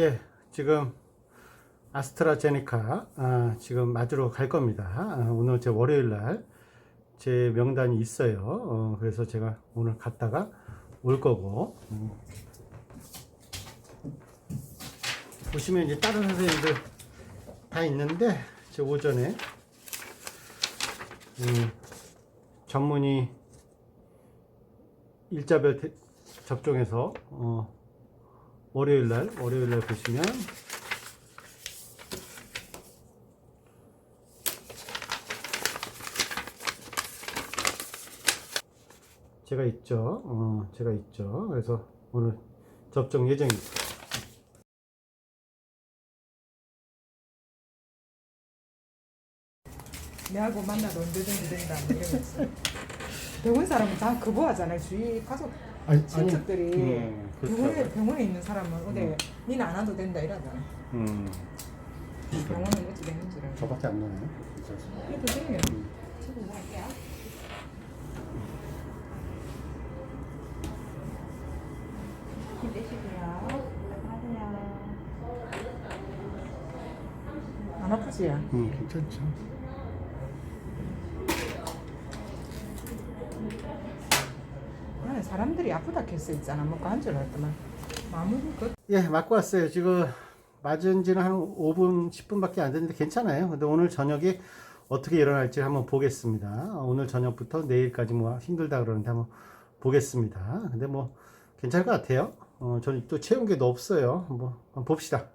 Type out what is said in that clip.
예, 지금 아스트라제네카 아, 지금 맞으러 갈 겁니다. 아, 오늘 제 월요일 날 제 명단이 있어요. 어, 그래서 제가 오늘 갔다가 올 거고. 음. 보시면 이제 다른 선생님들 다 있는데 제 오전에 음, 전문의 일자별 대- 접종해서 어, 월요일 날 월요일 날 보시면 제가 있죠. 어, 제가 있죠. 그래서 오늘 접종 예정입니다. 내하고 만나도 언제든지 된다 뭐 이러면서 병원 사람은 다 거부하잖아요 주위 가족 아니, 친척들이 음, 병원에, 그렇죠. 병원에 있는 사람은 어디 니는 안 와도 된다 이러잖아 음, 병원은 어찌 되는 줄 알고 저밖에 안 나네요. 그래도 돼요 힘내시고요. 하세요. 안 아프지? 음, 괜찮죠. 나는 사람들이 아프다 했어 있잖아 먹고 한 줄 알았더만 마무리 그 예, 맞고 왔어요. 지금 맞은 지는 한 5분, 10분밖에 안 됐는데 괜찮아요. 근데 오늘 저녁에 어떻게 일어날지 한번 보겠습니다. 오늘 저녁부터 내일까지 뭐 힘들다 그러는데 한번 보겠습니다. 근데 뭐 괜찮을 것 같아요. 어, 저는 또 채운 게 없어요. 뭐 한번 봅시다.